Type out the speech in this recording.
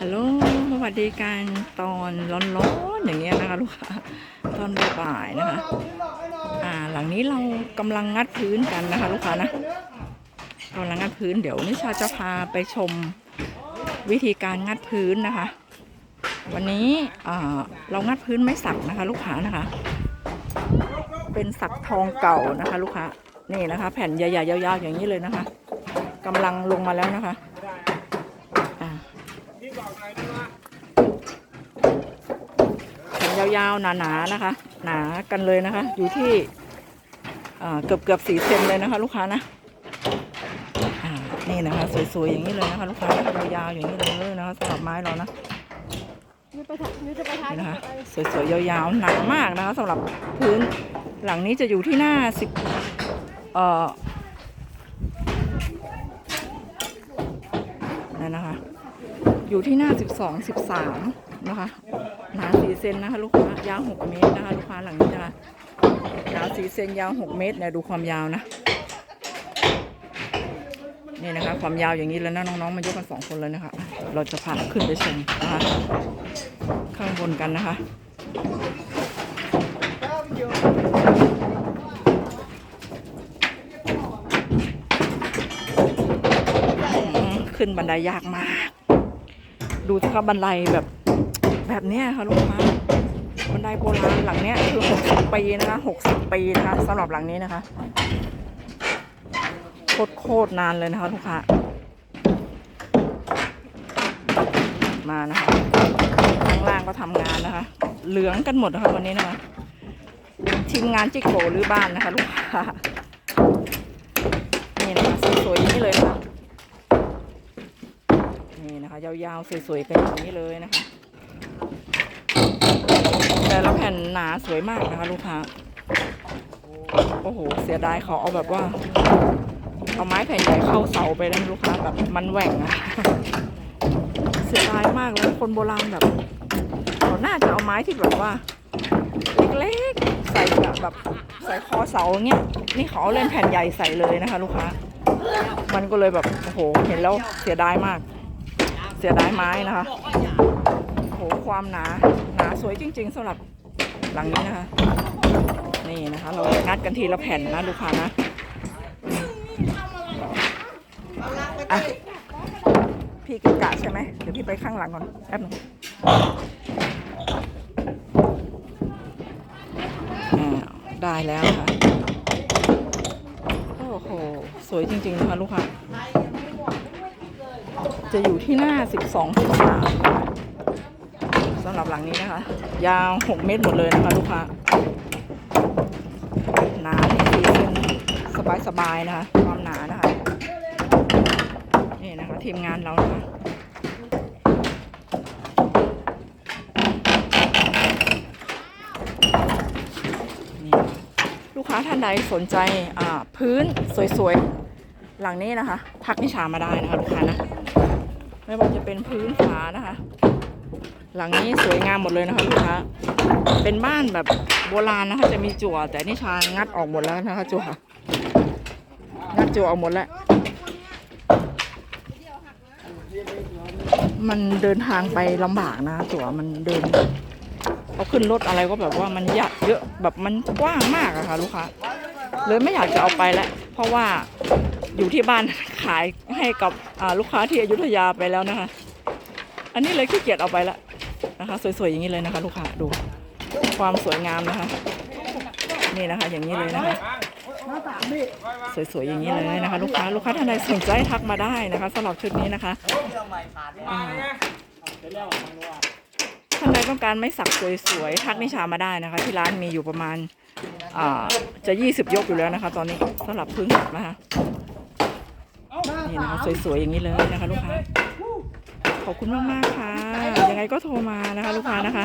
ฮัลโหลสวัสดีกันตอนร้อนๆอย่างเงี้ยนะคะลูกค้าตอนบ่ายๆนะคะ อ่า หลังนี้เรากำลังงัดพื้นกันนะคะ ลูกค้านะกำลังงัดพื้นเดี๋ยวนิชาจะพาไปชมวิธีการงัดพื้นนะคะ วันนี้เรางัดพื้นไม่สักนะคะ ลูกค้านะคะ เป็นสักทองเก่านะคะ ลูกค้านี่นะคะ แผ่นใหญ่ๆยาวๆอย่างนี้เลยนะคะกำลังลงมาแล้วนะคะอ่า แผ่น ยาวๆ หนาๆนะคะ หนากันเลยนะคะ อยู่ที่อ่าเกือบเกือบสี่เซนเลยนะคะ ลูกค้านะอ่านี่นะคะ สวยๆอย่างนี้เลยนะคะ ลูกค้ายาวๆอย่างนี้เลยนะคะสำหรับไม้เรานะนี่ไปถ่ายนี่จะไปถ่ายนี่นะคะสวยๆยาวๆหนามากนะคะสำหรับพื้นหลังนี้จะอยู่ที่หน้าสิบเอ่อนั่นนะคะ อยู่ที่หน้าสิบสองสิบสามนะคะ หนาสี่เซนนะคะลูกค้ายาวหกเมตรนะคะลูกค้าหลังนี้นะคะหนาสี่เซนยาวหกเมตรเนี่ยดูความยาวนะนี่นะคะ ความยาวอย่างนี้แล้วนะน้องๆมายกกันสองคนเลยนะคะ เราจะพาขึ้นไปชมนะคะข้างบนกันนะคะขึ้นบันไดยากมาก ดูสิครับบันไดแบบ แบบเนี้ยค่ะลูกค้าบันไดโบราณหลังเนี้ยคือหกสิบปีนะคะหกสิบปีนะคะสำหรับหลังนี้นะคะโคตรโคตรนานเลยนะคะลูกค้ามานะคะข้างล่างก็ทำงานนะคะ เหลืองกันหมดนะคะวันนี้นะคะทีมงานจิโกหรือบ้านนะคะลูกค้านี่นะคะสวยๆอย่างนี้เลยนะคะนี่นะคะ ยาวๆสวยๆกันอย่างนี้เลยนะคะ แต่ละแผ่นหนาสวยมากนะคะ ลูกค้า โอ้โห เสียดายเขาเอาแบบว่า เอาไม้แผ่นใหญ่เข้าเสาไปแล้วลูกค้าแบบมันแหว่งอะเสียดายมากเลยคนโบราณแบบเขาน่าจะเอาไม้ที่แบบว่าเล็กๆใส่แบบใส่คอเสาเงี้ย นี่เขาเอาเล่นแผ่นใหญ่ใส่เลยนะคะ ลูกค้า มันก็เลยแบบโอ้โห เห็นแล้วเสียดายมาก เสียดายไม้นะคะ ความหนา หนาสวยจริง ๆสำหรับหลังนี้นะคะ นี่นะคะ เรานัดกันทีละแผ่นนะลูกค้านะอะพี่กะกะใช่ไหมเดี๋ยวพี่ไปข้างหลังก่อนแป๊บหนึงอ่าได้แล้วค่ะ โอ้โห สวยจริงๆนะคะลูกค้าจะอยู่ที่หน้า 12 13 สำหรับหลังนี้นะคะ ยาว 6 เมตรหมดเลยนะคะลูกค้าหนานี่สี่เซนสบายๆนะคะ ความหนานะคะ นี่นะคะ ทีมงานเรานะคะลูกค้าท่านใดสนใจอ่าพื้นสวยๆ หลังนี้นะคะ ทักนิชามาได้นะคะลูกค้านะ ไม่ว่าจะเป็นพื้นฝานะคะ หลังนี้สวยงามหมดเลยนะคะลูกค้าเป็นบ้านแบบโบราณนะคะ จะมีจั่ว แต่นิชางัดออกหมดแล้วนะคะจั่วงัดจั่วออกหมดแล้ว มันเดินทางไปลำบากนะจั่วมันเดินเอาขึ้นรถอะไรก็แบบว่ามันยากเยอะแบบมันกว้างมากอะค่ะ ลูกค้าเลยไม่อยากจะเอาไปแล้วเพราะว่าอยู่ที่บ้านขายให้กับลูกค้าที่อยุธยาไปแล้วนะคะ อันนี้เลยขี้เกียจเอาไปแล้ว นะคะ สวยๆอย่างนี้เลยนะคะ ลูกค้าดูความสวยงามนะคะ นี่นะคะ อย่างนี้เลยนะคะสวยๆอย่างนี้เลยนะคะ ลูกค้าลูกค้าท่านใดสนใจทักมาได้นะคะสำหรับชุดนี้นะคะท่านใดต้องการไม่สักสวยๆทักนิชามาได้นะคะ ที่ร้านมีอยู่ประมาณอ่าจะ 20 ยกอยู่แล้วนะคะ ตอนนี้สำหรับพื้นสักนะคะนี่นะคะสวยๆอย่างนี้เลยนะคะ ลูกค้า ขอบคุณมากๆค่ะยังไงก็โทรมานะคะ ลูกค้านะคะ